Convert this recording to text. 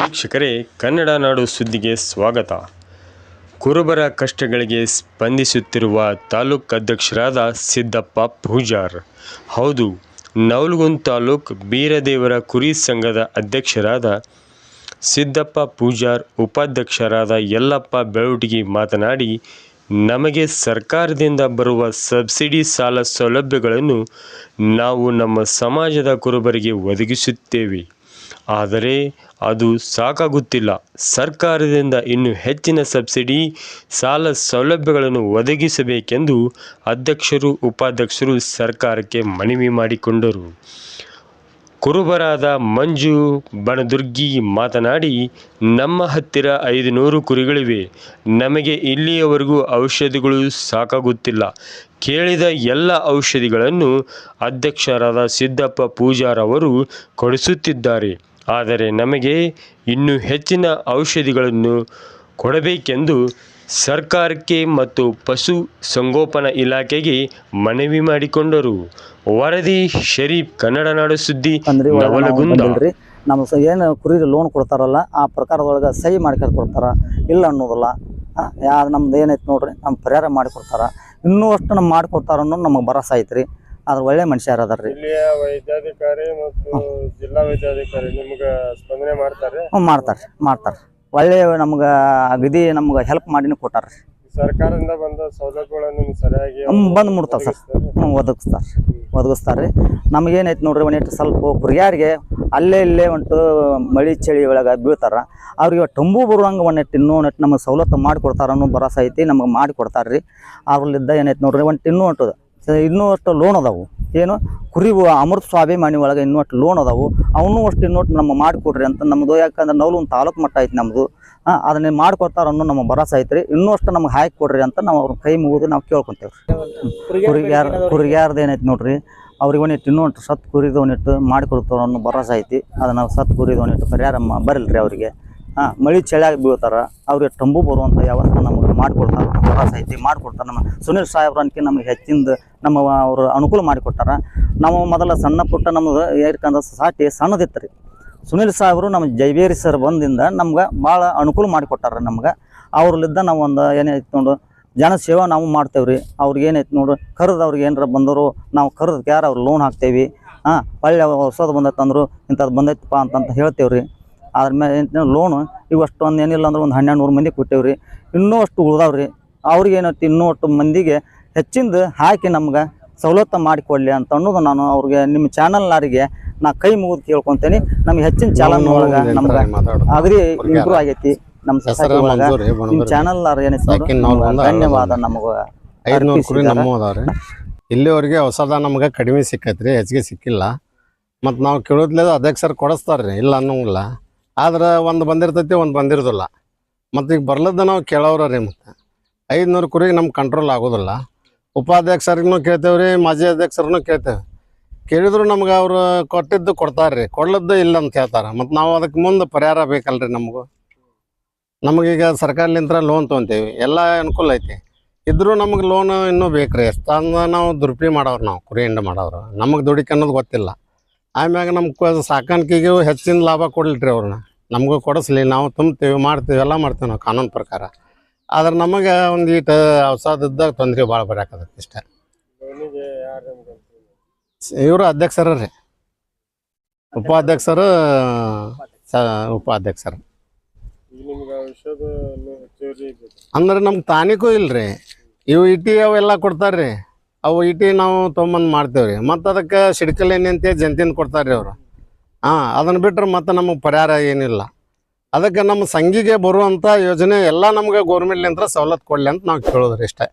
ವೀಕ್ಷಕರೇ, ಕನ್ನಡ ನಾಡು ಸುದ್ದಿಗೆ ಸ್ವಾಗತ. ಕುರುಬರ ಕಷ್ಟಗಳಿಗೆ ಸ್ಪಂದಿಸುತ್ತಿರುವ ತಾಲೂಕು ಅಧ್ಯಕ್ಷರಾದ ಸಿದ್ದಪ್ಪ ಪೂಜಾರ್. ಹೌದು, ನವಲಗುಂದ್ ತಾಲೂಕ್ ಬೀರದೇವರ ಕುರಿ ಸಂಘದ ಅಧ್ಯಕ್ಷರಾದ ಸಿದ್ದಪ್ಪ ಪೂಜಾರ್, ಉಪಾಧ್ಯಕ್ಷರಾದ ಯಲ್ಲಪ್ಪ ಬೆಳವಟಗಿ ಮಾತನಾಡಿ, ನಮಗೆ ಸರ್ಕಾರದಿಂದ ಬರುವ ಸಬ್ಸಿಡಿ ಸಾಲ ಸೌಲಭ್ಯಗಳನ್ನು ನಾವು ನಮ್ಮ ಸಮಾಜದ ಕುರುಬರಿಗೆ ಒದಗಿಸುತ್ತೇವೆ. ಆದರೆ ಅದು ಸಾಕಾಗುತ್ತಿಲ್ಲ. ಸರ್ಕಾರದಿಂದ ಇನ್ನೂ ಹೆಚ್ಚಿನ ಸಬ್ಸಿಡಿ, ಸಾಲ ಸೌಲಭ್ಯಗಳನ್ನು ಒದಗಿಸಬೇಕೆಂದು ಅಧ್ಯಕ್ಷರು, ಉಪಾಧ್ಯಕ್ಷರು ಸರ್ಕಾರಕ್ಕೆ ಮನವಿ ಮಾಡಿಕೊಂಡರು. ಕುರುಬರಾದ ಮಂಜು ಬಣದುರ್ಗಿ ಮಾತನಾಡಿ, ನಮ್ಮ ಹತ್ತಿರ ಐದು ನೂರು ಕುರಿಗಳಿವೆ. ನಮಗೆ ಇಲ್ಲಿಯವರೆಗೂ ಔಷಧಿಗಳು ಸಾಕಾಗುತ್ತಿಲ್ಲ. ಕೇಳಿದ ಎಲ್ಲ ಔಷಧಿಗಳನ್ನು ಅಧ್ಯಕ್ಷರಾದ ಸಿದ್ದಪ್ಪ ಪೂಜಾರವರು ಕೊಡಿಸುತ್ತಿದ್ದಾರೆ. ಆದರೆ ನಮಗೆ ಇನ್ನೂ ಹೆಚ್ಚಿನ ಔಷಧಿಗಳನ್ನು ಕೊಡಬೇಕೆಂದು ಸರ್ಕಾರಕ್ಕೆ ಮತ್ತು ಪಶು ಸಂಗೋಪನಾ ಇಲಾಖೆಗೆ ಮನವಿ ಮಾಡಿಕೊಂಡರು. ವರದಿ ಶರೀಫ್ ಕನ್ನಡ ನಾಡು ಸುದ್ದಿ ಅಂದ್ರೆ ಇವಾಗ ನಾವು ನವಲಗುಂದ. ಬಂದಿಲ್ರಿ. ನಮ್ಮ ಸ ಏನು ಕುರಿ ಲೋನ್ ಕೊಡ್ತಾರಲ್ಲ ಆ ಪ್ರಕಾರದೊಳಗೆ ಸಹಿ ಮಾಡ್ಕೊಂಡು ಕೊಡ್ತಾರ ಇಲ್ಲ ಅನ್ನೋದಿಲ್ಲ. ಯಾ ನಮ್ದು ಏನೈತೆ ನೋಡ್ರಿ ನಮ್ಮ ಪರಿಹಾರ ಮಾಡಿಕೊಡ್ತಾರ ಇನ್ನೂ ಅಷ್ಟು ನಮ್ಮ ಮಾಡಿಕೊಡ್ತಾರ ಅನ್ನೋದು ನಮಗೆ ಭರವಸೆ ಐತ್ರಿ. ಅದ್ರ ಒಳ್ಳೆ ಮನುಷ್ಯರು ಅದಾರ್ರಿ? ಜಿಲ್ಲೆಯ ವೈದ್ಯಾಧಿಕಾರಿ ಮತ್ತು ಜಿಲ್ಲಾ ವೈದ್ಯಾಧಿಕಾರಿ ನಿಮ್ಗೆ ಸ್ಪಂದನೆ ಮಾಡ್ತಾರೆ? ಹ್ಞೂ ಮಾಡ್ತಾರೆ ಮಾಡ್ತಾರೆ ಒಳ್ಳೆ ನಮ್ಗೆ ಅಗದಿ ನಮ್ಗೆ ಹೆಲ್ಪ್ ಮಾಡಿನ ಕೊಟ್ಟಾರ ಸರ್ಕಾರದಿಂದ ಬಂದ ಸೌಲಭ್ಯಗಳನ್ನು ನಿಮ್ಗೆ ಸರಿಯಾಗಿ ಬಂದ್ ಮುಟ್ತಾವ್ ಸರ್. ಒದಗಿಸ್ತಾರೆ. ಹ್ಞೂ ಒದಗಿಸ್ತಾರೆ ನಮಗೇನೈತೆ ನೋಡ್ರಿ ಒಂದಿಟ್ಟು ಸ್ವಲ್ಪ ಕುರಿಯಾರಿಗೆ ಅಲ್ಲೇ ಇಲ್ಲೇ ಒಂಟು ಮಳಿ ಚಳಿ ಒಳಗೆ ಬೀಳ್ತಾರ. ಅವ್ರಿಗೆ ಟಂಬು ಬರುವಂಗೆ ಒಂದಿಟ್ಟು ಇನ್ನೂ ಒಂದಿಟ್ಟು ನಮಗೆ ಸವಲತ್ತು ಮಾಡಿಕೊಡ್ತಾರ ಅನ್ನೋ ಭರವಸೆ ಐತಿ ನಮಗೆ ಮಾಡಿಕೊಡ್ತಾರೆ ರೀ ಅವ್ರಲ್ಲಿದ್ದ ಏನೈತೆ ನೋಡ್ರಿ ಒಂಟು ಇನ್ನೂ ಸ- ಇನ್ನೂ ಅಷ್ಟು ಲೋನ್ ಅದಾವು. ಏನು? ಕುರಿ ಅಮೃತ ಸ್ವಾಭಿಮಾನಿ ಒಳಗೆ ಇನ್ನೂ ಅಷ್ಟು ಲೋನ್ ಅದಾವು. ಅವನು ಅಷ್ಟು ಇನ್ನೂ ನಮ್ಮ ಮಾಡಿಕೊಡ್ರಿ ಅಂತ ನಮ್ಮದು ಯಾಕಂದ್ರೆ ನಾವು ಒಂದು ತಾಲೂಕು ಮಟ್ಟ ಐತಿ ನಮ್ಮದು ಅದನ್ನ ಮಾಡಿಕೊಡ್ತಾರ ಅನ್ನೋ ನಮ್ಮ ಭರವಸೆ ಐತ್ರಿ ಇನ್ನೂ ಅಷ್ಟು ನಮ್ಗೆ ಹಾಕಿ ಕೊಡ್ರಿ ಅಂತ ನಾವು ಅವ್ರ ಕೈ ಮುಗಿದು ನಾವು ಕೇಳ್ಕೊಂತೇವೆ ಕುರಿಗ್ಯಾರ, ಕುರಿಗ್ಯಾರ್ದು ಏನೈತಿ ನೋಡ್ರಿ? ಅವ್ರಿಗೆ ಒಂದಿಟ್ಟು ಇನ್ನೂ ಸತ್ ಕುರಿದು ಒಂದಿಟ್ಟು ಮಾಡಿಕೊಡ್ತಾರ ಅನ್ನೋ ಭರವಸೆ ಐತಿ. ಅದು ನಾವು ಸತ್ ಕುರಿದು ಒಂದಿಟ್ಟು ಪರಿಹಾರ ಬರಲ್ರಿ ಅವರಿಗೆ. ಹಾಂ, ಮಳಿ ಚಳಿಯಾಗಿ ಬೀಳ್ತಾರ, ಅವ್ರಿಗೆ ಟಂಬು ಬರುವಂಥ ವ್ಯವಸ್ಥೆ ನಮಗೆ ಮಾಡಿಕೊಡ್ತಾರೆ ಅನ್ನೋ ಭರವಸೆ ಐತಿ ಮಾಡಿಕೊಡ್ತಾರೆ, ನಮ್ಮ ಸುನೀಲ್ ಸಾಹೇಬ್ರ ಅನ್ಕಿ ನಮಗೆ ಹೆಚ್ಚಿಂದ ನಮ್ಮ ಅವರು ಅನುಕೂಲ ಮಾಡಿಕೊಟ್ಟಾರ. ನಾವು ಮೊದಲ ಸಣ್ಣ ಪುಟ್ಟ ನಮ್ದು ಏರ್ಕಂದ ಸಾಟಿ ಸಣ್ಣದಿತ್ತು ರೀ ಸುನೀಲ್ ಸಾಹೇಬ್ರು ನಮ್ಮ ಜೈಬೇರಿ ಸರ್ ಬಂದಿಂದ ನಮ್ಗೆ ಭಾಳ ಅನುಕೂಲ ಮಾಡಿಕೊಟ್ಟಾರ ನಮ್ಗೆ. ಅವ್ರಲ್ಲಿದ್ದ ನಾವು ಒಂದು ಏನೈತೆ ನೋಡು, ಜನ ಸೇವಾ ನಾವು ಮಾಡ್ತೇವೆ ರೀ ಅವ್ರಿಗೆ ಏನೈತೆ ನೋಡು, ಕರೆದು ಅವ್ರಿಗೆ ಏನಾರ ಬಂದರು, ನಾವು ಕರೆದು ಯಾರು ಅವ್ರು ಲೋನ್ ಹಾಕ್ತೇವೆ. ಹಾಂ ಒಳ್ಳೆ ಹೊಸದು ಬಂದೈತೆ ಅಂದರು ಇಂಥದ್ದು ಬಂದೈತಪ್ಪ ಅಂತಂತ ಹೇಳ್ತೇವೆ ರೀ ಅದ್ರ ಮೇಲೆ ಲೋನು ಈಗ ಅಷ್ಟೊಂದು ಏನಿಲ್ಲ ಅಂದ್ರೆ ಒಂದು ಹನ್ನೆರಡು ನೂರು ಮಂದಿ ಕೊಟ್ಟೇವೆ ರೀ. ಇನ್ನೂ ಅಷ್ಟು ಉಳ್ದಾವ್ ರೀ. ಅವ್ರಿಗೆ ಏನೈತಿ ಇನ್ನೂ ಅಷ್ಟು ಮಂದಿಗೆ ಹೆಚ್ಚಿಂದ ಹಾಕಿ ನಮ್ಗೆ ಸವಲತ್ತು ಮಾಡಿಕೊಡ್ಲಿ ಅಂತ ಅನ್ನೋದು ನಾನು ಅವ್ರಿಗೆ ನಿಮ್ಮ ಚಾನಲ್ನವರಿಗೆ ನಾ ಕೈ ಮುಗಿದು ಕೇಳ್ಕೊತೇನೆ. ನಮ್ಗೆ ಹೆಚ್ಚಿನ ಚಾನಲ್ ಒಳಗೆ ನಮ್ಗೆ ಅಗದಿ ಇಂಪ್ರೂವ್ ಆಗೈತಿ ನಮ್ಮ ಸೊಸೈಟಿ ಒಳಗೆ. ನಿಮ್ಮ ಚಾನಲ್ ಏನೈತಿ ನೋಡು, ಯಾಕೆ ನಾವು ನಮ್ಗೆ ಒಂದು ಧನ್ಯವಾದ ನಮಗೆ ಐದ್ನೂರು ಕುರಿ ಅದಾವ್ರಿ ಇಲ್ಲಿವರೆಗೆ ಹೊಸದ ನಮ್ಗೆ ಕಡಿಮೆ ಸಿಕ್ಕೈತ್ರಿ ಹೆಚ್ಚಿಗೆ ಸಿಕ್ಕಿಲ್ಲ. ಮತ್ತು ನಾವು ಕೇಳೋದ್ಲೇದು ಅಧ್ಯಕ್ಷರು ಕೊಡಿಸ್ತಾರ್ರಿ ಇಲ್ಲ ಅನ್ನೋಂಗಿಲ್ಲ. ಆದ್ರೆ ಒಂದು ಬಂದಿರ್ತೈತಿ, ಒಂದು ಬಂದಿರೋದಿಲ್ಲ. ಮತ್ತು ಈಗ ಬರ್ಲದ್ದು ನಾವು ಕೇಳೋರ ರೀ ಮತ್ತು. ಐದುನೂರು ಕುರಿಗೆ ನಮ್ಗೆ ಕಂಟ್ರೋಲ್ ಆಗೋದಿಲ್ಲ. ಉಪಾಧ್ಯಕ್ಷರಿಗೂ ಕೇಳ್ತೇವೆ ರೀ, ಮಾಜಿ ಅಧ್ಯಕ್ಷರನ್ನು ಕೇಳ್ತೇವೆ. ಕೇಳಿದ್ರು ನಮ್ಗೆ ಅವರು ಕೊಟ್ಟಿದ್ದು ಕೊಡ್ತಾರೆ ರೀ. ಕೊಡ್ಲದ್ದು ಇಲ್ಲ ಅಂತ ಹೇಳ್ತಾರೆ. ಮತ್ತು ನಾವು ಅದಕ್ಕೆ ಮುಂದೆ ಪರಿಹಾರ ಬೇಕಲ್ರಿ ನಮಗೂ. ನಮಗೀಗ ಸರ್ಕಾರಲಿಂತ್ರ ಲೋನ್ ತೊಗೊಂತೀವಿ. ಎಲ್ಲ ಅನುಕೂಲ ಐತಿ. ಇದ್ರೂ ನಮಗೆ ಲೋನ್ ಇನ್ನೂ ಬೇಕು ರೀ ಎಷ್ಟಂದ ನಾವು ದುರುಪಯೋಗ ಮಾಡೋರು ನಾವು, ಕುರಿ ಹಿಂಡ ಮಾಡೋರು ನಮಗೆ ದುಡಿಕೆ ಅನ್ನೋದು ಗೊತ್ತಿಲ್ಲ. ಆಮ್ಯಾಗ ನಮ್ಮ ಸಾಕಾಣಿಕೆಗೂ ಹೆಚ್ಚಿನ ಲಾಭ ಕೊಡ್ಲಿಟ್ರಿ ಅವ್ರನ್ನ ನಮಗೂ ಕೊಡಿಸ್ಲಿ ನಾವು ತುಂಬ್ತೀವಿ ಮಾಡ್ತೀವಿ ಎಲ್ಲ ಮಾಡ್ತೀವಿ ನಾವು ಕಾನೂನು ಪ್ರಕಾರ. ಆದ್ರೆ ನಮಗೆ ಒಂದು ಈಟ ಔಷಧದಾಗ ತೊಂದರೆ ಭಾಳ ಬರಕತ್ತೆ ಇಷ್ಟ? ಇವರು ಅಧ್ಯಕ್ಷರ ರೀ. ಉಪಾಧ್ಯಕ್ಷರು ಉಪಾಧ್ಯಕ್ಷರು. ಅಂದ್ರೆ ನಮ್ಗೆ ತಾನಿಗೂ ಇಲ್ರಿ. ಇವು ಇಟಿ ಅವೆಲ್ಲ ಕೊಡ್ತಾರ್ರಿ ಅವು ಇಟಿ ನಾವು ತೊಗೊಂಬಂದು ಮಾಡ್ತೇವ್ರಿ. ಮತ್ತು ಅದಕ್ಕೆ ಸಿಡ್ಕಲ್ ಏನಂತೆ ಅಂತ ಜಂತಿನ ಕೊಡ್ತಾರ್ರಿ ಅವರು. ಹಾಂ, ಅದನ್ನು ಬಿಟ್ಟರೆ ಮತ್ತೆ ನಮಗೆ ಪರಿಹಾರ ಏನಿಲ್ಲ. ಅದಕ್ಕೆ ನಮ್ಮ ಸಂಘಿಗೆ ಬರುವಂಥ ಯೋಜನೆ ಎಲ್ಲ ನಮ್ಗೆ ಗೌರ್ಮೆಂಟ್ಲಿಂದ ಸವಲತ್ತು ಕೊಡಲಿ ಅಂತ ನಾವು ಕೇಳೋದ್ರಿ ಇಷ್ಟೇ